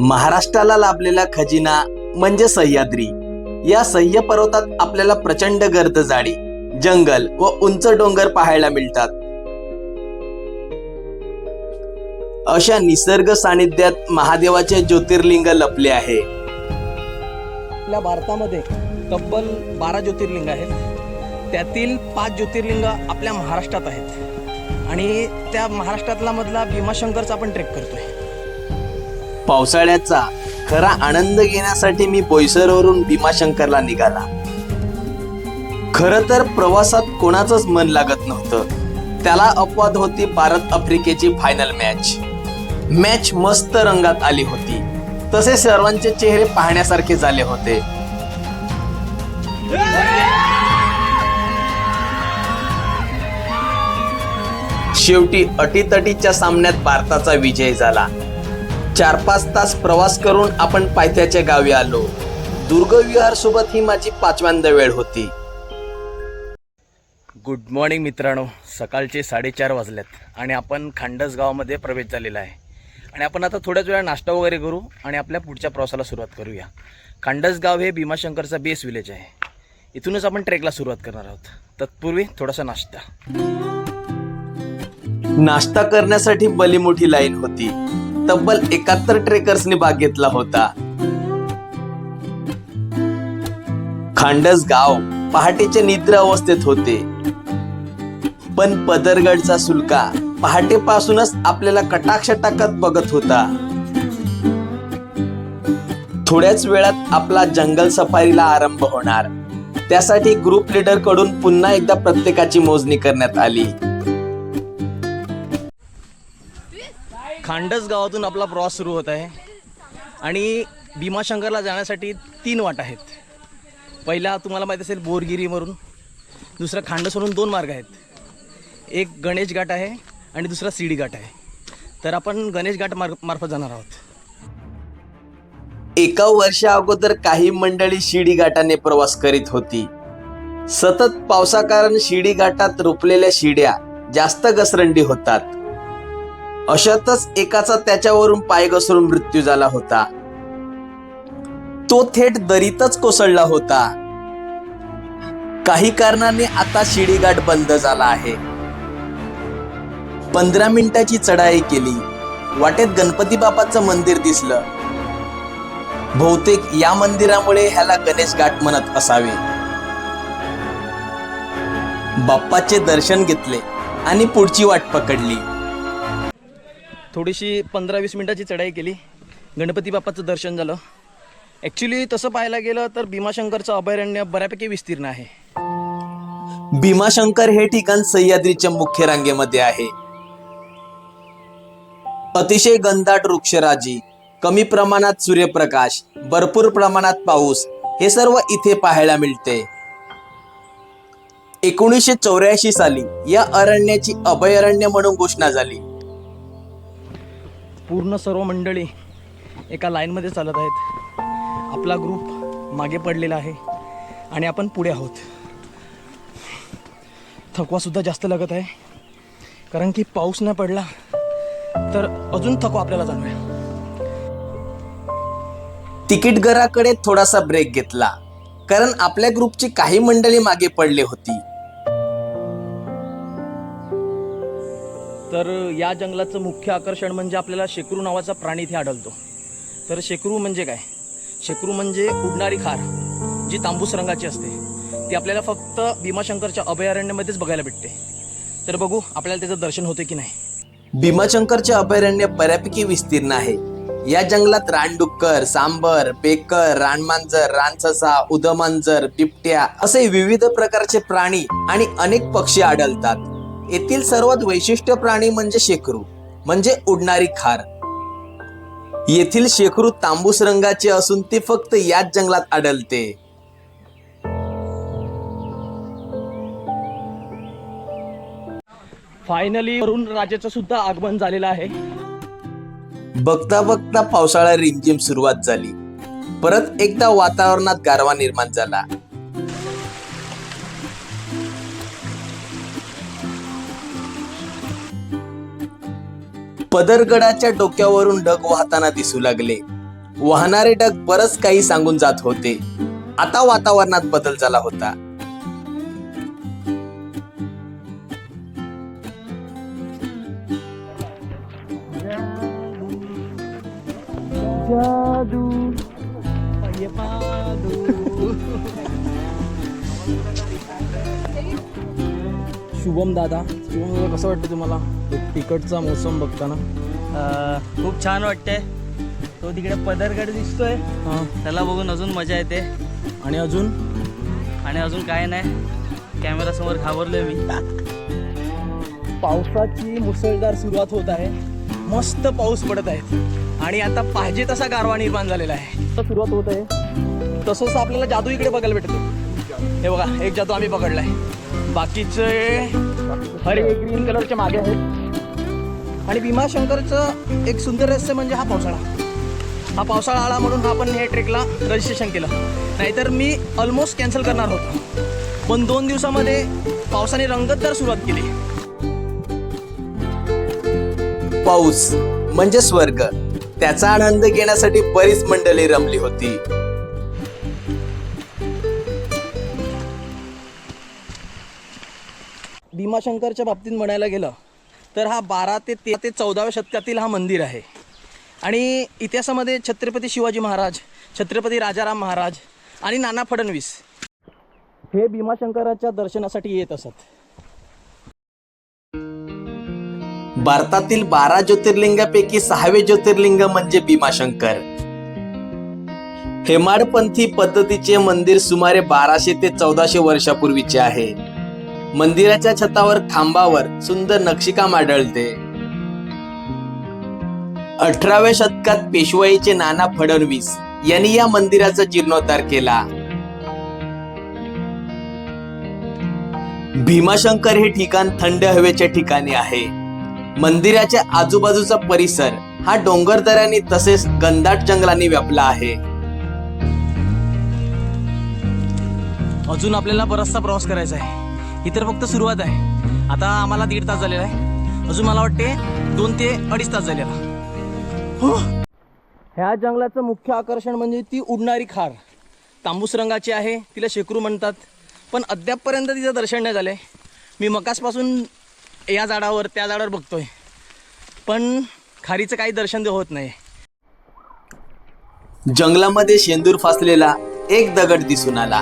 महाराष्ट्राला लाभलेला खजिना म्हणजे सह्याद्री. या सह्य पर्वतात आपल्याला प्रचंड गर्द जाडी जंगल व उंच डोंगर पाहायला मिळतात. अशा निसर्ग सानिध्यात महादेवाचे ज्योतिर्लिंग लपले आहे. आपल्या भारतामध्ये तब्बल बारा ज्योतिर्लिंग आहेत. त्यातील पाच ज्योतिर्लिंग आपल्या महाराष्ट्रात आहेत. आणि त्या महाराष्ट्रातला मधला भीमाशंकरचा आपण ट्रेक करतोय. पावसाळ्याचा खरा आनंद घेण्यासाठी मी बोईसरवरून भीमाशंकरला निघाला. खर तर प्रवासात कोणाचंच मन लागत नव्हतं. त्याला अपवाद होती भारत आफ्रिकेची फायनल मॅच मॅच मस्त रंगात आली होती. तसे सर्वांचे चेहरे पाहण्यासारखे झाले होते. शेवटी अटीतटीच्या सामन्यात भारताचा विजय झाला. चार पाच तास प्रवास करून आपण पायथ्याच्या गावी आलो. दुर्गविहार सोबत ही माझी पाचव्यांदा वेळ होती. गुड मॉर्निंग मित्रांनो. सकाळचे साडेचार वाजल्यात आणि आपण खांडस गावामध्ये प्रवेश झालेला आहे. आणि आपण आता थोड्याच वेळा नाश्ता वगैरे करू आणि आपल्या पुढच्या प्रवासाला सुरुवात करूया. खांडस गाव हे भीमाशंकरचा बेस विलेज आहे. इथूनच आपण ट्रेकला सुरुवात करणार आहोत. तत्पूर्वी थोडासा नाश्ता. नाश्ता करण्यासाठी भली मोठी लाईन होती. तब्बल एकाहत्तर ट्रेकर्सनी भाग घेतला होता. खांडस गाव पहाटेच्या निद्रा अवस्थेत होते. पण पदरगडचा सुलका पहाटेपासूनच आपल्याला कटाक्ष टाकत बघत होता. थोड्याच वेळात आपला जंगल सफारीला आरंभ होणार. त्यासाठी ग्रुप लीडरकडून पुन्हा एकदा प्रत्येकाची मोजणी करण्यात आली. खांडस गावातून आपला प्रवास सुरू होत आहे. आणि भीमाशंकरला जाण्यासाठी तीन वाट आहेत. पहिला तुम्हाला माहीत असेल बोरगिरीवरून दुसरा खांडसवरून दोन मार्ग आहेत. एक गणेश घाट आहे आणि दुसरा सीडी घाट आहे. तर आपण गणेश घाट मार्ग मार्फत जाणार आहोत. एका वर्षा अगोदर काही मंडळी शिडी घाटाने प्रवास करीत होती. सतत पावसाकारण शिडी घाटात रोपलेल्या शिड्या जास्त घसरंडी होतात. अशातच एकाचा त्याच्यावरून पाय घसरून मृत्यू झाला होता. तो थेट दरीतच कोसळला होता. काही कारणाने आता शिडीघाट बंद झाला आहे. पंधरा मिनिटाची चढाई केली. वाटेत गणपती बापाचं मंदिर दिसलं. बहुतेक या मंदिरामुळे ह्याला गणेश घाट म्हणत असावे. बाप्पाचे दर्शन घेतले आणि पुढची वाट पकडली. थोडीशी पंधरा वीस मिनटाची चढाई केली. गणपती बाप्पाचं दर्शन झालं. ॲक्च्युली तसं पाहायला गेलं तर भीमाशंकरचं अभयारण्य बऱ्यापैकी विस्तीर्ण आहे. भीमाशंकर हे ठिकाण सह्याद्रीच्या मुख्य रांगेमध्ये आहे. अतिशय गंधाट वृक्षराजी कमी प्रमाणात सूर्यप्रकाश भरपूर प्रमाणात पाऊस हे सर्व इथे पाहायला मिळते. एकोणीसशे चौऱ्याऐंशी साली या अरण्याची अभयारण्य म्हणून घोषणा झाली. पूर्ण सर्व मंडळी एका लाईनमध्ये चालत आहेत. आपला ग्रुप मागे पडलेला आहे आणि आपण पुढे आहोत. थकवासुद्धा जास्त लागत आहे. कारण की पाऊस न पडला तर अजून थकवा आपल्याला जाणवे तिकीट घराकडे थोडासा ब्रेक घेतला. कारण आपल्या ग्रुपची काही मंडळी मागे पडली होती. तर या जंगलाचं मुख्य आकर्षण म्हणजे आपल्याला शेकरू नावाचा प्राणी इथे आढळतो. तर शेकरू म्हणजे काय? शेकरू म्हणजे उडणारी खार जी तांबूस रंगाची असते. ती आपल्याला फक्त भीमाशंकरच्या अभयारण्यामध्येच बघायला भेटते. तर बघू आपल्याला त्याचं दर्शन होते की नाही? भीमाशंकरचे अभयारण्य बऱ्यापैकी विस्तीर्ण आहे. या जंगलात रानडुक्कर सांबर बेकर रानमांजर रानससा उदमांजर बिबट्या असे विविध प्रकारचे प्राणी आणि अनेक पक्षी आढळतात. येथील सर्वात वैशिष्ट्य प्राणी म्हणजे शेकरू म्हणजे उडणारी खार. येथील शेकरू तांबूस रंगाचे असून ती फक्त याच जंगलात आढळते. फायनली वरुण राजाचं सुद्धा आगमन झालेलं आहे. बघता बघता पावसाळा रिमझिम सुरुवात झाली. परत एकदा वातावरणात गारवा निर्माण झाला. पदरगडाच्या डोक्यावरून ढग वाहताना दिसू लागले. वाहणारे ढग बरंच काही सांगून जात होते. आता वातावरणात बदल झाला होता. शुभम दादा. शुभम दादा कसं वाटतं तुम्हाला? तिकडचा मोसम बघताना. खूप छान वाटतंय. तो तिकडे पदरगड दिसतोय. हां. त्याला बघून अजून मजा येते. आणि अजून? आणि अजून काय नाही. कॅमेरासमोर घाबरलोय मी. पावसाची मुसळधार सुरुवात होत आहे. मस्त पाऊस पडत आहे. आणि आता पाहिजे तसा गारवा निर्माण झालेला आहे. सुरुवात होत आहे. तसंच आपल्याला जादू इकडे बघायला भेटतो. हे बघा एक जादू आम्ही पकडलाय. बाकीचे हरे ग्रीन कलरच्या मागे आहेत. आणि भीमाशंकरचं एक सुंदर रहस्य म्हणजे हा पावसाळा. हा पावसाळा आला म्हणून आपण हे ट्रेकला रजिस्ट्रेशन केलं. नाहीतर मी ऑलमोस्ट कॅन्सल करणार होतो. पण दोन दिवसामध्ये पावसाने रंगतदार सुरुवात केली. पाऊस म्हणजे स्वर्ग. त्याचा आनंद घेण्यासाठी बरीच मंडळी रमली होती. भीमाशंकरच्या बाबतीत म्हणायला गेलं तर हा बारा ते तेरा ते चौदाव्या शतकातील हा मंदिर आहे. आणि इतिहासामध्ये छत्रपती शिवाजी महाराज छत्रपती राजाराम महाराज आणि नाना फडणवीस हे भीमाशंकराच्या दर्शनासाठी येत असत. भारतातील बारा ज्योतिर्लिंगापैकी सहावे ज्योतिर्लिंग म्हणजे भीमाशंकर. हेमाडपंथी पद्धतीचे मंदिर सुमारे बाराशे ते चौदाशे वर्षापूर्वीचे आहे. मंदिराच्या छतावर खांबावर सुंदर नक्षीकाम आढळते अठराव्या शतकात पेशवाईचे नाना फडणवीस यांनी या मंदिराचा जीर्णोद्धार केला. भीमाशंकर हे ठिकाण थंड हवेच्या ठिकाणी आहे. मंदिराच्या आजूबाजूचा परिसर हा डोंगरदऱ्यांनी तसेच गंधाट जंगलांनी व्यापला आहे. अजून आपल्याला बराचसा प्रवास करायचा आहे. ही तर फक्त सुरुवात आहे. आता आम्हाला दीड तास झालेला आहे. अजून मला वाटते दोन ते अडीच तास झालेला. हो. ह्या जंगलाचं मुख्य आकर्षण म्हणजे ती उडणारी खार. तांबूस रंगाची आहे तिला शेकरू म्हणतात. पण अद्यापपर्यंत तिचं दर्शन नाही झालं आहे मी मकासपासून या झाडावर त्या झाडावर बघतोय. पण खारीचं काही दर्शन होत नाही. जंगलामध्ये शेंदूर फासलेला एक दगड दिसून आला.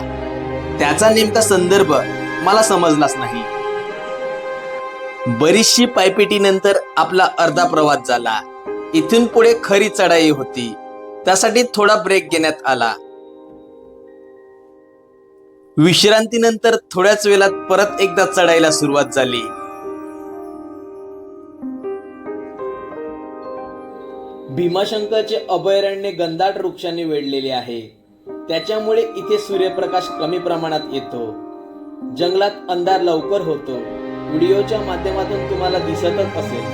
त्याचा नेमका संदर्भ मला समजलाच नाही. बरीचशी पायपिटीनंतर आपला अर्धा प्रवास झाला. इथून पुढे खरी चढाई होती. त्यासाठी थोडा ब्रेक घेण्यात आला. विश्रांतीनंतर थोड्याच वेळात परत एकदा चढायला सुरुवात झाली. भीमाशंकरचे अभयारण्य गंधाट वृक्षांनी वेढलेले आहे. त्याच्यामुळे इथे सूर्यप्रकाश कमी प्रमाणात येतो. जंगलात अंधार लवकर होतो. व्हिडिओच्या माध्यमातून तुम्हाला दिसतच असेल.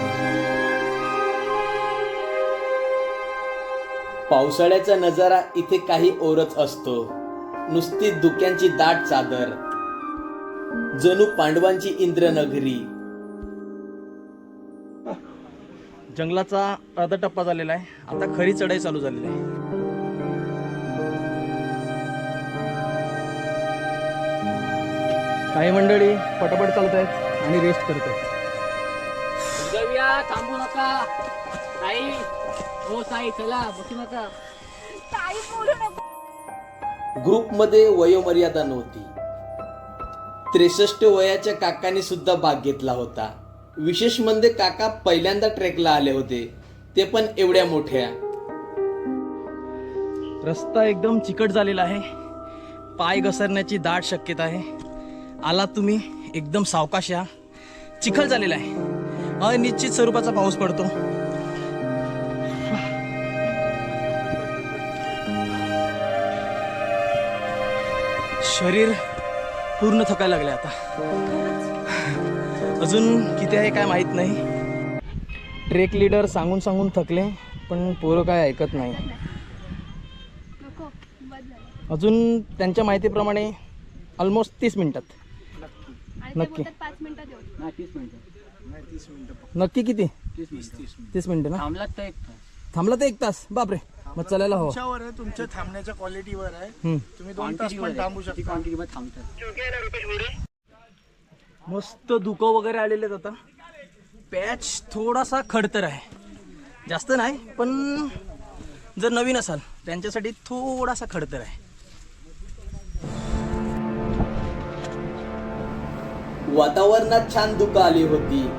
पावसाळ्याचा नजारा इथे काही ओरच असतो. नुसती धुक्यांची दाट चादर. जणू पांडवांची इंद्रनगरी. जंगलाचा अर्धा टप्पा झालेला आहे. आता खरी चढाई चालू झालेली आहे. काही मंडळी पटापट चालत आहेत आणि रेस्ट करत आहेत थांबू नका. ताई हो ताई चला बसू नका. ग्रुपमध्ये वयोमर्यादा नव्हती. त्रेसष्ट वयाच्या काकाने सुद्धा भाग घेतला होता. विशेष म्हणजे काका पहिल्यांदा ट्रेकला आले होते. ते पण एवढ्या मोठ्या. रस्ता एकदम चिकट झालेला आहे. पाय घसरण्याची दाट शक्यता आहे. आला तुम्ही. एकदम सावकाश या. चिखल झालेला आहे. अनिश्चित स्वरूपाचा पाऊस पडतो. शरीर पूर्ण थकायला लागले आता. अजून किती आहे काय माहीत नाही. ट्रेक लीडर सांगून सांगून थकले पण पोरं काय ऐकत नाही. अजून त्यांच्या माहितीप्रमाणे ऑलमोस्ट तीस मिनिटात. नक्की. नक्की किती? तीस मिनिटं. ना? थांबलात तर एक थांबला तर एक तास. बापरे. मग चालायला हवं. तुमच्यावर आहे तुमच्या थांबण्याच्या क्वालिटीवर आहे. हम्म. तुम्ही दोन तास पण थांबू शकता. मस्त धुकं वगैरे आलेले आहेत आता. पॅच थोडासा खडतर आहे. जास्त नाही पण जर नवीन असाल त्यांच्यासाठी थोडासा खडतर आहे. वातावरणात छान दुःख आली होती.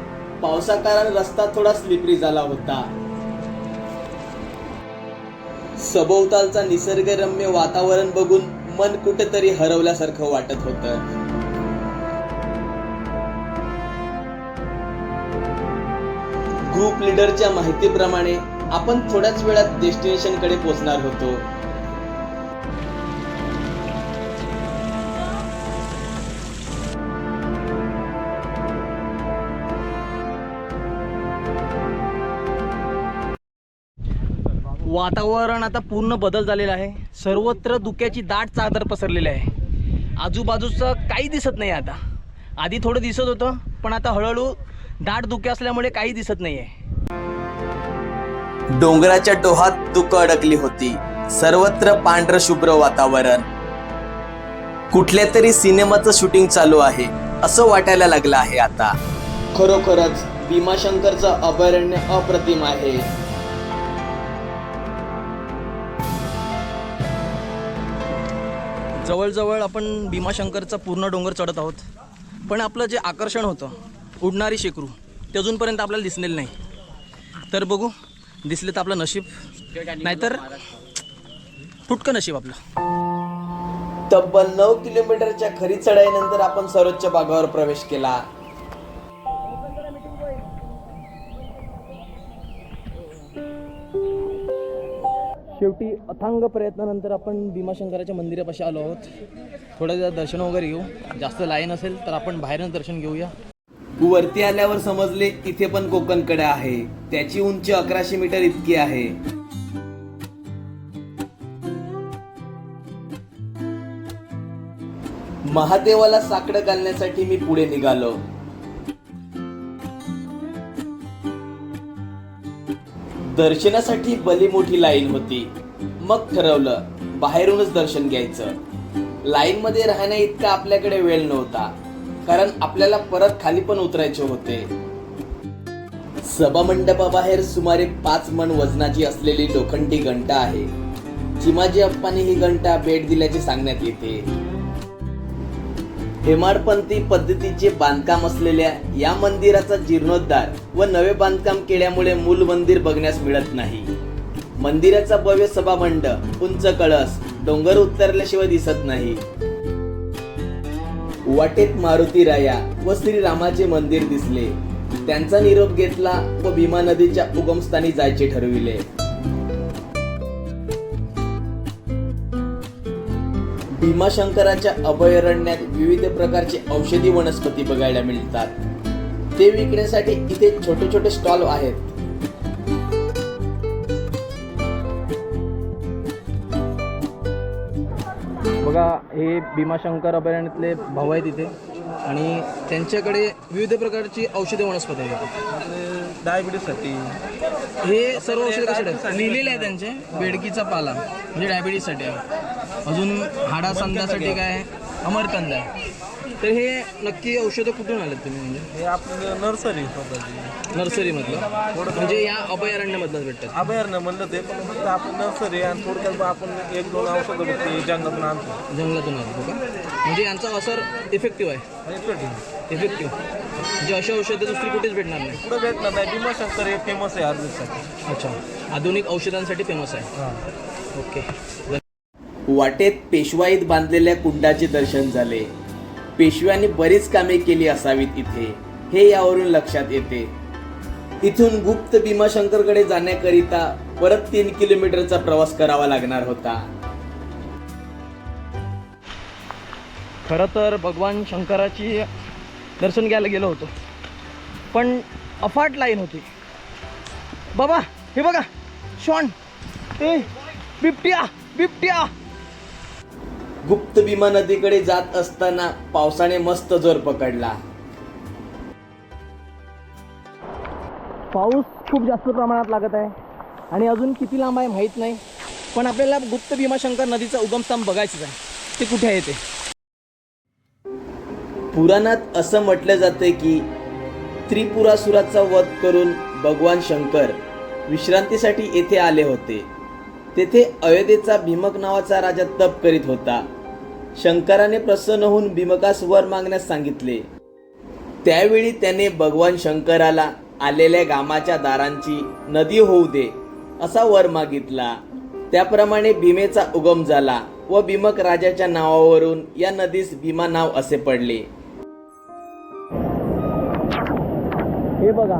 पावसाकारण रस्ता थोडा स्लिपरी झाला होता. सभोवतालचा निसर्गरम्य वातावरण बघून मन कुठेतरी हरवल्यासारखं वाटत होतं. ग्रुप लीडरच्या माहितीप्रमाणे आपण थोड्याच वेळात डेस्टिनेशनकडे पोहोचणार होतो. वातावरण आता पूर्ण बदल झालेला आहे. सर्वत्र धुक्याची दाट चादर पसरलेली आहे. आजूबाजूचं काही दिसत नाही आता. आधी थोडं दिसत होतं पण आता हळूहळू दाट धुके असल्यामुळे काही दिसत नाही आहे डोंगराच्या डोहात दुःख अडकली होती. सर्वत्र पांढर शुभ्र वातावरण. कुठल्या तरी सिनेमाचं शूटिंग चालू आहे असं वाटायला लागलं आहे आता. खरोखरच भीमाशंकरचं अभयारण्य अप्रतिम आहे. जवळजवळ आपण भीमाशंकरचा पूर्ण डोंगर चढत आहोत. पण आपलं जे आकर्षण होतं उडणारी शेकरू ते अजूनपर्यंत आपल्याला दिसलेलं नाही. तर बघू दिसले तर आपलं नशीब. नाहीतर फुटकं नशीब आपलं. तब्बल नऊ किलोमीटरच्या खरी चढाईनंतर आपण सर्वोच्च भागावर प्रवेश केला. शेवटी अथांग प्रयत्नानंतर आपण भीमाशंकराच्या मंदिरापाशी आलो आहोत. थोडं जर दर्शन वगैरे घेऊ. जास्त लाईन असेल तर आपण बाहेरच दर्शन घेऊया. वरती आल्यावर समजले इथे पण कोकणकडे आहे. त्याची उंची अकराशे मीटर इतकी आहे. महादेवाला साकडं घालण्यासाठी मी पुढे निघालो. दर्शनासाठी भली मोठी लाईन होती. मग ठरवलं बाहेरूनच दर्शन घ्यायचं. लाईन मध्ये राहण्या इतका आपल्याकडे वेळ नव्हता कारण आपल्याला परत खाली पण उतरायचे होते. सभा मंडपाबाहेर सुमारे पाच मन वजनाची असलेली लोखंडी घंटा आहे चिमाजी अप्पाने ही घंटा भेट दिल्याचे सांगण्यात येते. हेमाडपंथी पद्धतीचे बांधकाम असलेल्या या मंदिराचा जीर्णोद्धार व नवे बांधकाम केल्यामुळे मूल मंदिर बघण्यास मिळत नाही. मंदिराचा भव्य सभामंड उंच कळस डोंगर उतरल्याशिवाय दिसत नाही. वाटेत मारुती राया व श्रीरामाचे मंदिर दिसले. त्यांचा निरोप घेतला व भीमा नदीच्या उगमस्थानी जायचे ठरविले. भीमाशंकराच्या अभयारण्यात विविध प्रकारचे औषधी वनस्पती बघायला मिळतात. ते विकण्यासाठी इथे छोटे छोटे स्टॉल आहेत. बघा हे भीमाशंकर अभयारण्यातले भाऊ आहेत इथे. आणि त्यांच्याकडे विविध प्रकारची औषधी वनस्पती आहेत. डायबिटीससाठी. हे सर्व औषधं लिहिलेले आहे त्यांचे बेडकीचा पाला म्हणजे डायबिटीजसाठी आहे. अजून हाडासंध्यासाठी काय? आहे? अमरकंद आहे तर हे नक्की औषधं कुठून आलेत तुम्ही म्हणजे? हे आपलं नर्सरी स्वतःची. नर्सरीमधलं म्हणजे या अभयारण्यामधलं भेटतात. अभयारण्य म्हणलं ते पण फक्त आपण नर्सरी आणि थोडक्यात आपण एक दोन औषधं भेटते जंगलातून आणतो. जंगलातून आणतो का? म्हणजे यांचा असर इफेक्टिव्ह आहे. आणि इफेक्टिव्ह म्हणजे अशी औषधं दुसरी कुठेच भेटणार नाही. पुढे भेटणार नाही भीमाशंकर हे फेमस आहे आयुर्वेदसाठी अच्छा. आधुनिक औषधांसाठी फेमस आहे. हां. ओके वाटेत पेशवाईत बांधलेल्या कुंडाचे दर्शन झाले. पेशव्यांनी बरीच कामे केली असावीत इथे. हे यावरून लक्षात येते. इथून गुप्त भीमाशंकरकडे जाण्याकरिता परत तीन किलोमीटरचा प्रवास करावा लागणार होता. खरं तर भगवान शंकराची दर्शन घ्यायला गेलो होतो. पण अफाट लाईन होती. बाबा हे बघा शॉन ए बिबट्या बिबट्या. गुप्त भीमा नदीकडे जात असताना पावसाने मस्त जोर पकडला. पाऊस खूप जास्त प्रमाणात लागत आहे. आणि अजून किती लांब आहे माहीत नाही. पण आपल्याला गुप्त भीमाशंकर नदीचा उगमस्थान बघायचं आहे. ते कुठे आहे ते? पुराणात असं म्हटलं जाते की त्रिपुरासुराचा वध करून भगवान शंकर विश्रांतीसाठी येथे आले होते. तेथे अयोध्येचा भीमक नावाचा राजा तप करीत होता. शंकराने प्रसन्न होऊन भीमकास वर मागण्यास सांगितले. त्यावेळी त्याने भगवान शंकराला आलेल्या गामाच्या दारांची नदी होऊ दे असा वर मागितला. त्याप्रमाणे भीमेचा उगम झाला व भीमक राजाच्या नावावरून या नदीस भीमा नाव असे पडले. हे बघा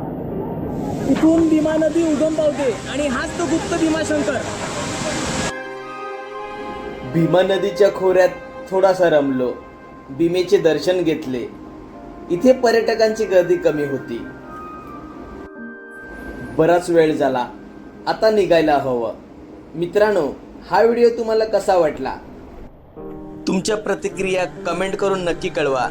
इथून भीमा नदी उगम पावते आणि हाच तो गुप्त भीमाशंकर. भीमा नदीच्या खोऱ्यात थोडासा रमलो. भीमेचे दर्शन घेतले. इथे पर्यटकांची गर्दी कमी होती. बराच वेळ झाला. आता निघायला हवं. मित्रांनो हा व्हिडिओ तुम्हाला कसा वाटला? तुमच्या प्रतिक्रिया कमेंट करून नक्की कळवा.